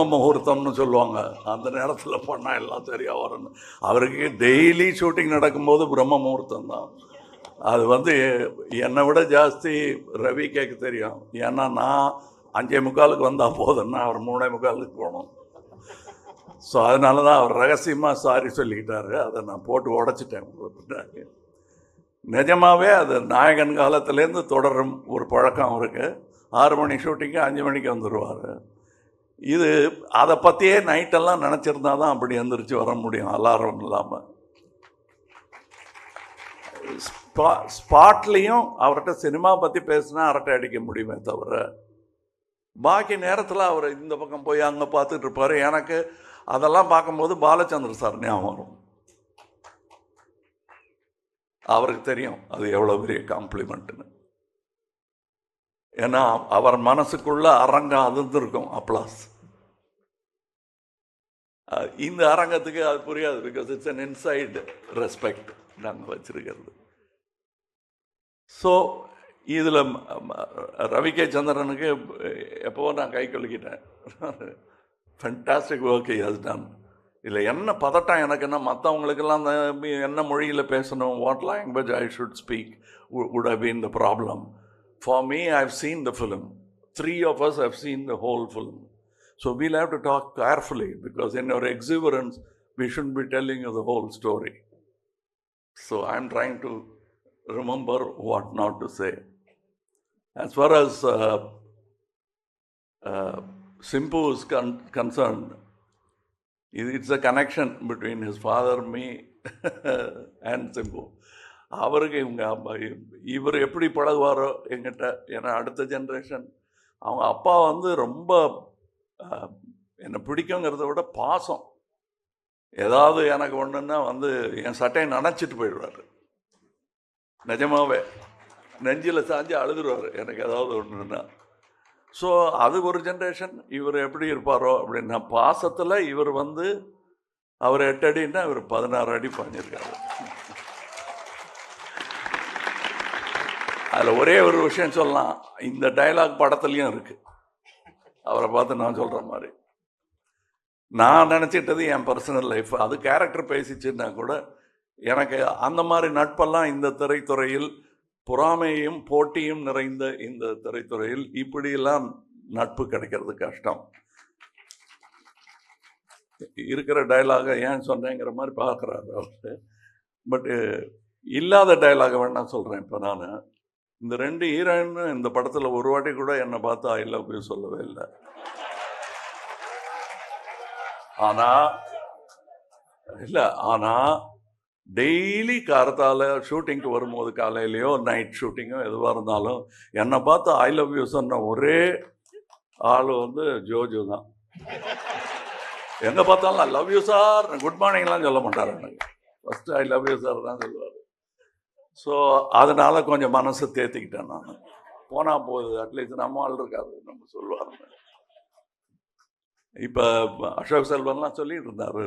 முகூர்த்தம்னு சொல்லுவாங்க. அந்த நேரத்தில் பண்ணால் எல்லாம் சரியாக வரணும் அவருக்கு டெய்லி ஷூட்டிங் நடக்கும்போது பிரம்ம முகூர்த்தம் தான் அது வந்து என்னை விட ஜாஸ்தி ரவி கேட்க தெரியும். ஏன்னா நான் அஞ்சே முக்காலுக்கு வந்தால் போதுன்னா அவர் மூணே முக்காலுக்கு போகணும். ஸோ அதனால தான் அவர் ரகசியமாக சாரி சொல்லிக்கிட்டாரு. அதை நான் போட்டு உடச்சிட்டேன். பின்னாடி. நிஜமாவே அது நாயகன் காலத்துலேருந்து தொடரும் ஒரு பழக்கம் அவருக்கு. ஆறு மணி ஷூட்டிங்கு அஞ்சு மணிக்கு வந்துடுவார் இது அதை பற்றியே நைட்டெல்லாம் நினச்சிருந்தா தான் அப்படி எந்திரிச்சு வர முடியும் அலாரம் இல்லாமல் ஸ்பா ஸ்பாட்லேயும் அவர்கிட்ட சினிமா பற்றி பேசினா அரட்டை அடிக்க முடியுமே தவிர பாக்கி நேரத்தில் அவர் இந்த பக்கம் போய் அங்கே பார்த்துட்டு இருப்பார். எனக்கு அதெல்லாம் பார்க்கும்போது பாலச்சந்திர சார் ஞாபகம் வரும். அவருக்கு தெரியும் அது எவ்வளோ பெரிய காம்ப்ளிமெண்ட்டுன்னு ஏன்னா அவர் மனசுக்குள்ள அரங்கம் அதிர்ந்திருக்கும் அப்ளாஸ். இந்த அரங்கத்துக்கு அது புரியாது because it's an inside respect நாங்கள் வச்சிருக்கிறது. ஸோ இதில் ரவி கே சந்திரனுக்கு எப்போவோ நான் கை கொலுக்கிட்டேன் ஃபென்டாஸ்டிக் ஒர்க் ஹஸ் டன் இதில் என்ன பதட்டம் எனக்குன்னா மற்றவங்களுக்கெல்லாம் என்ன மொழியில் பேசணும் what language I should speak would have been the problem For me, I've seen the film. Three of us have seen the whole film. So we'll have to talk carefully because in our exuberance, we shouldn't be telling you the whole story. So I'm trying to remember what not to say. As far as uh, uh, Simpu is con- concerned, it's a connection between his father, me, and Simpu. அவருக்கு இவங்க இவர் எப்படி பழகுவாரோ எங்கிட்ட ஏன்னா அடுத்த generation அவங்க அப்பா வந்து ரொம்ப என்னை பிடிக்குங்கிறத விட பாசம். ஏதாவது எனக்கு ஒன்றுன்னா வந்து என் சட்டையை நனைச்சிட்டு போயிடுவார். நிஜமாவே. நெஞ்சில் சாஞ்சு அழுதுருவார் எனக்கு ஏதாவது ஒன்றுன்னா ஸோ அது ஒரு ஜென்ரேஷன் இவர் எப்படி இருப்பாரோ அப்படின்னா பாசத்தில் இவர் வந்து அவர் எட்டு அடின்னா இவர் பதினாறு அடி பாஞ்சிருக்காரு. அதில் ஒரே ஒரு விஷயம் சொல்லலாம். இந்த டயலாக் படத்துலையும் இருக்கு. அவரை பார்த்து நான் சொல்கிற மாதிரி. நான் நினச்சிட்டது என் பர்சனல் லைஃப் அது கேரக்டர் பேசிச்சுன்னா கூட எனக்கு அந்த மாதிரி நட்பெல்லாம் இந்த திரைத்துறையில் பொறாமையும் போட்டியும் நிறைந்த இந்த திரைத்துறையில் இப்படியெல்லாம் நட்பு கிடைக்கிறது கஷ்டம். இருக்கிற டயலாகை ஏன் சொன்னேங்கிற மாதிரி பார்க்குறாரு அவர். பட்டு இல்லாத டயலாகை வேணா சொல்கிறேன் இப்போ நான். இந்த ரெண்டு ஹீரோயின் இந்த படத்தில் ஒரு வாட்டி கூட என்னை பார்த்து ஐ லவ் யூ சொல்லவே இல்லை. ஆனால் இல்லை ஆனால் டெய்லி காரத்தால் ஷூட்டிங்க்கு வரும்போது காலையிலையோ நைட் ஷூட்டிங்கோ எதுவாக இருந்தாலும் என்னை பார்த்து ஐ லவ் யூ சொன்ன ஒரே ஆள் வந்து ஜோஜோ தான். எங்கே பார்த்தாலும் I love you sir good மார்னிங்லாம் சொல்ல மாட்டார் எனக்கு. First I love you sir தான் சொல்லுவார். ஸோ அதனால் கொஞ்சம் மனசு தேத்திக்கிட்டேன் நான். போனால் போகுது அட்லீஸ்ட் நம்ம ஆள் இருக்காது நம்ம சொல்லுவாருன்னு இப்போ அசோக் செல்வன்லாம் சொல்லிட்டு இருந்தார்